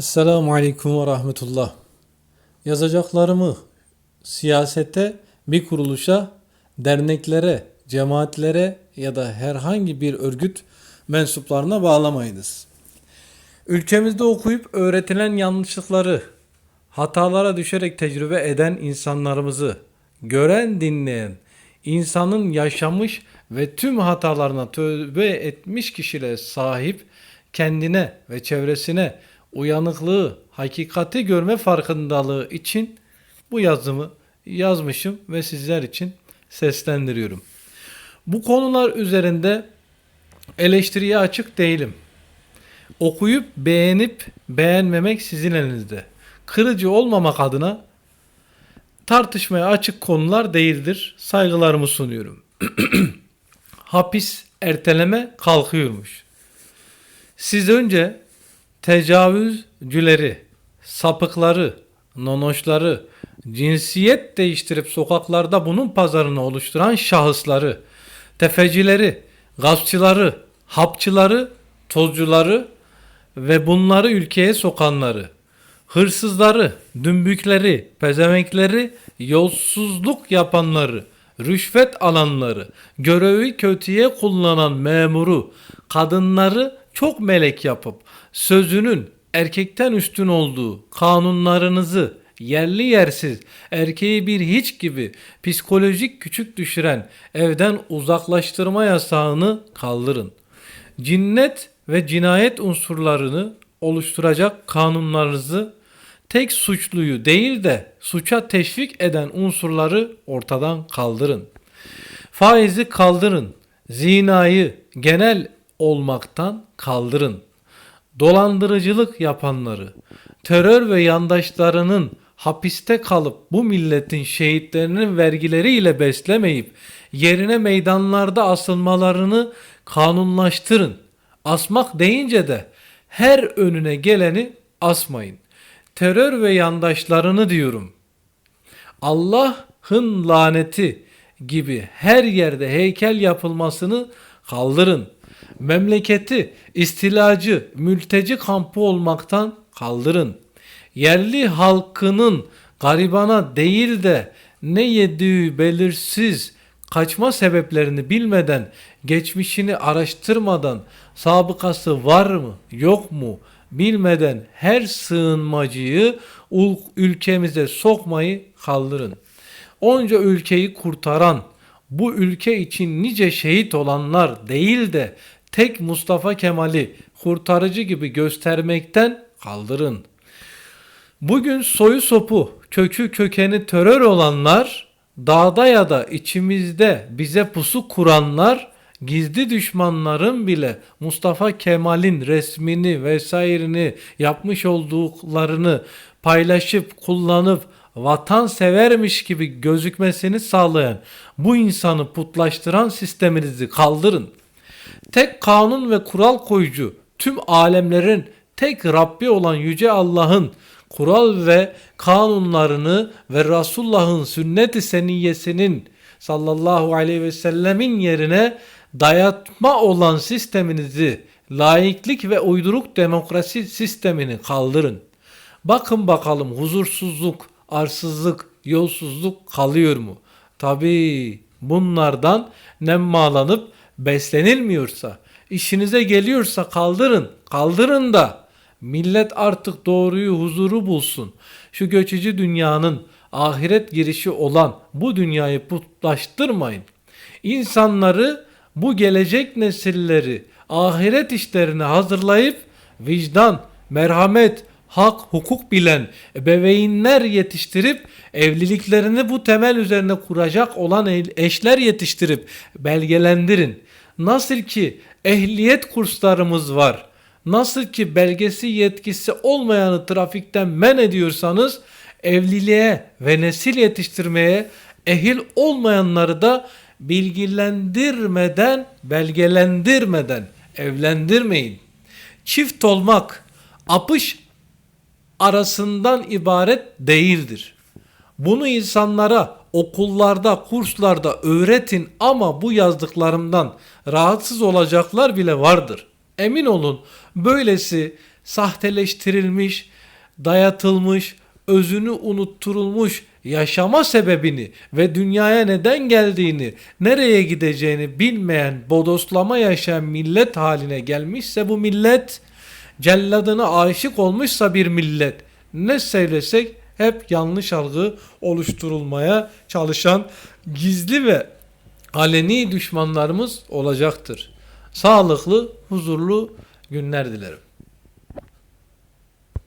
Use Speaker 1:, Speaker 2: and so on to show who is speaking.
Speaker 1: Esselamu Aleyküm ve Rahmetullah. Yazacaklarımı siyasete, bir kuruluşa, derneklere, cemaatlere ya da herhangi bir örgüt mensuplarına bağlamayınız. Ülkemizde okuyup öğretilen yanlışlıkları, hatalara düşerek tecrübe eden insanlarımızı, gören dinleyen, insanın yaşamış ve tüm hatalarına tövbe etmiş kişilere sahip kendine ve çevresine uyanıklığı, hakikati görme farkındalığı için bu yazımı yazmışım ve sizler için seslendiriyorum. Bu konular üzerinde eleştiriye açık değilim. Okuyup beğenip beğenmemek sizin elinizde. Kırıcı olmamak adına tartışmaya açık konular değildir. Saygılarımı sunuyorum. Hapis erteleme kalkıyormuş. Siz önce tecavüzcüleri, sapıkları, nonoşları, cinsiyet değiştirip sokaklarda bunun pazarını oluşturan şahısları, tefecileri, gazçıları, hapçıları, tozcuları ve bunları ülkeye sokanları, hırsızları, dümbükleri, pezevenkleri, yolsuzluk yapanları, rüşvet alanları, görevi kötüye kullanan memuru, kadınları çok melek yapıp sözünün erkekten üstün olduğu kanunlarınızı yerli yersiz erkeği bir hiç gibi psikolojik küçük düşüren evden uzaklaştırma yasağını kaldırın. Cinnet ve cinayet unsurlarını oluşturacak kanunlarınızı tek suçluyu değil de suça teşvik eden unsurları ortadan kaldırın. Faizi kaldırın. Zinayı genel olmaktan kaldırın. Dolandırıcılık yapanları, terör ve yandaşlarının hapiste kalıp bu milletin şehitlerinin vergileriyle beslemeyip yerine meydanlarda asılmalarını kanunlaştırın. Asmak deyince de her önüne geleni asmayın. Terör ve yandaşlarını diyorum. Allah'ın laneti gibi her yerde heykel yapılmasını kaldırın. Memleketi istilacı, mülteci kampı olmaktan kaldırın. Yerli halkının garibana değil de ne yediği belirsiz kaçma sebeplerini bilmeden, geçmişini araştırmadan, sabıkası var mı, yok mu bilmeden her sığınmacıyı ülkemize sokmayı kaldırın. Onca ülkeyi kurtaran, bu ülke için nice şehit olanlar değil de tek Mustafa Kemal'i kurtarıcı gibi göstermekten kaldırın. Bugün soyu sopu, kökü kökeni terör olanlar, dağda ya da içimizde bize pusu kuranlar, gizli düşmanların bile Mustafa Kemal'in resmini vesairini yapmış olduklarını paylaşıp kullanıp vatan severmiş gibi gözükmesini sağlayan bu insanı putlaştıran sisteminizi kaldırın. Tek kanun ve kural koyucu tüm alemlerin tek Rabbi olan Yüce Allah'ın kural ve kanunlarını ve Resulullah'ın sünnet-i seniyyesinin sallallahu aleyhi ve sellemin yerine dayatma olan sisteminizi laiklik ve uyduruk demokrasi sistemini kaldırın. Bakın bakalım huzursuzluk, arsızlık, yolsuzluk kalıyor mu? Tabii bunlardan nemmalanıp beslenilmiyorsa, işinize geliyorsa kaldırın, kaldırın da millet artık doğruyu, huzuru bulsun. Şu göçücü dünyanın ahiret girişi olan bu dünyayı putlaştırmayın. İnsanları bu gelecek nesilleri ahiret işlerine hazırlayıp vicdan, merhamet, hak, hukuk bilen ebeveynler yetiştirip evliliklerini bu temel üzerine kuracak olan eşler yetiştirip belgelendirin. Nasıl ki ehliyet kurslarımız var. Nasıl ki belgesi yetkisi olmayanı trafikten men ediyorsanız evliliğe ve nesil yetiştirmeye ehil olmayanları da bilgilendirmeden, belgelendirmeden evlendirmeyin. Çift olmak apış arasından ibaret değildir. Bunu insanlara okullarda, kurslarda öğretin ama bu yazdıklarımdan rahatsız olacaklar bile vardır. Emin olun böylesi sahteleştirilmiş, dayatılmış, özünü unutturulmuş yaşama sebebini ve dünyaya neden geldiğini, nereye gideceğini bilmeyen, bodoslama yaşayan millet haline gelmişse bu millet, celladına aşık olmuşsa bir millet, ne söylesek hep yanlış algı oluşturulmaya çalışan gizli ve aleni düşmanlarımız olacaktır. Sağlıklı, huzurlu günler dilerim.